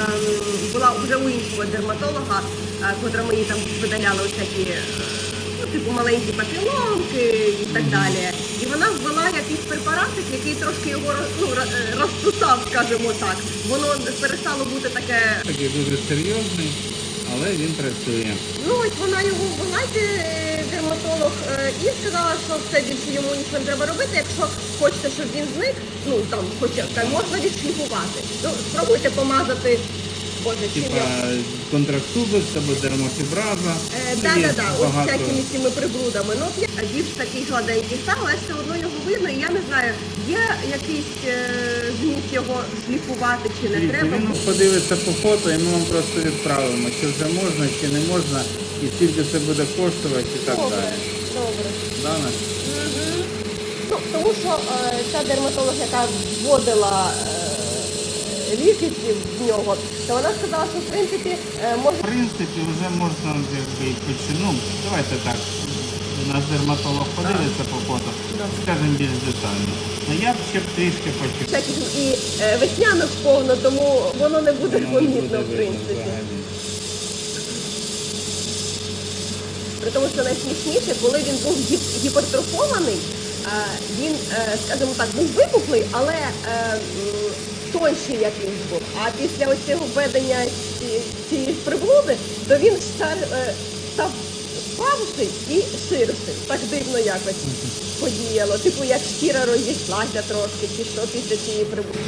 ем, була вже у іншого дерматолога, е, котра мені там видаляла всякі е, ну, типу маленькі папіломки і так далі. І вона ввела якийсь препаратик, який трошки його ну, ро- е, скажімо так. Воно перестало бути таке Такий дуже серйозний, але він працює. Ну ось вона його е, е, і сказала, що все більше йому нічого не треба робити. Якщо хочете, щоб він зник, ну там хоча там можна відшліфувати. Ну спробуйте помазати. Боже, чим Типа я. контрактубекс або дермофібраза. Е, Ну, да, є да, да, ось багато. всякими цими приблудами. Ну, от я більш такий гладенький став, але все одно його видно. І я не знаю, є якийсь е, зміст його шліфувати чи не Дивіться, треба. Він подивиться по фото, і ми вам просто відправимо, чи вже можна, чи не можна, і скільки це буде коштувати і так Добре, далі. Добре. Да, Настя? Мгм. Ну, тому що е, ця дерматолог, яка вводила е, ліки в нього, то вона сказала, що в принципі е, може В принципі, вже можна якби Ну, давайте так. Наш дерматолог подивиться по фото, скажемо більш детально. Ну я б ще б трішки почекав. всяких і е, весняних повно, тому Воно не буде помітно, в принципі. При тому, що найсмішніше, коли він був гіпертрофований, е, він, е, скажімо так, був випуклий, але е, тонший якийсь був. А після оцього введення цієї приблуди, то він е, став впавший і ширший. Так дивно якось подіяло. Типу як шкіра розійшлася трошки, чи що після цієї приблуди.